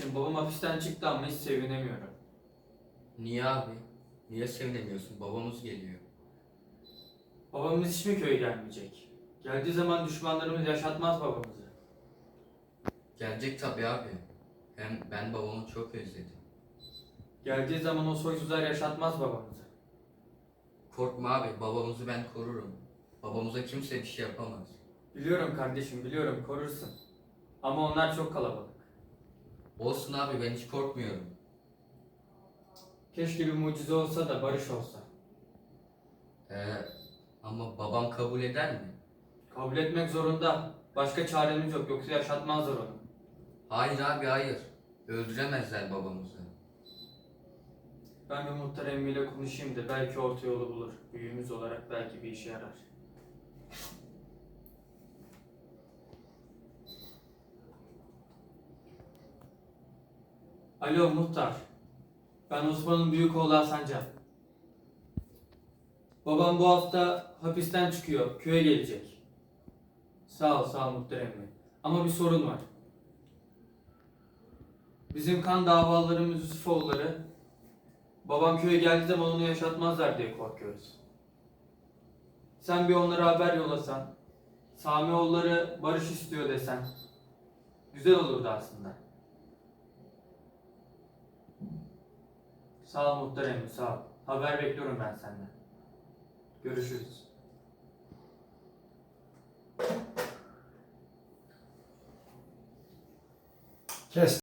Şimdi babam hapisten çıktı ama hiç sevinemiyorum. Niye abi? Niye sevinemiyorsun? Babamız geliyor. Babamız hiç mi köye gelmeyecek? Geldiği zaman düşmanlarımız yaşatmaz babamızı. Gelecek tabii abi. Hem ben babamı çok özledim. Geldiği zaman o soysuzlar yaşatmaz babamızı. Korkma abi, babamızı ben korurum. Babamıza kimse bir şey yapamaz. Biliyorum kardeşim biliyorum korursun. Ama onlar çok kalabalık. Olsun abi, ben hiç korkmuyorum. Keşke bir mucize olsa da barış olsa. Ee, ama babam kabul eder mi? Kabul etmek zorunda. Başka çaremiz yok yoksa yaşatmazlar onu. Hayır abi, hayır. Öldüremezler babamızı. Ben bir muhtar emmiyle konuşayım da belki orta yolu bulur. Büyüğümüz olarak belki bir işe yarar. Alo muhtar. Ben Osman'ın büyük oğlu Hasancan. Babam bu hafta hapisten çıkıyor. Köye gelecek. Sağ ol, sağ ol muhtar emmi. Ama bir sorun var. Bizim kan davalarımız Yusufoğulları Babam köye geldiği zaman onu yaşatmazlar diye korkuyoruz. Sen bir onlara haber yollasan, Samioğulları barış istiyor desen, güzel olurdu aslında. Sağ ol muhtar sağ ol. Haber bekliyorum ben senden. Görüşürüz. Kes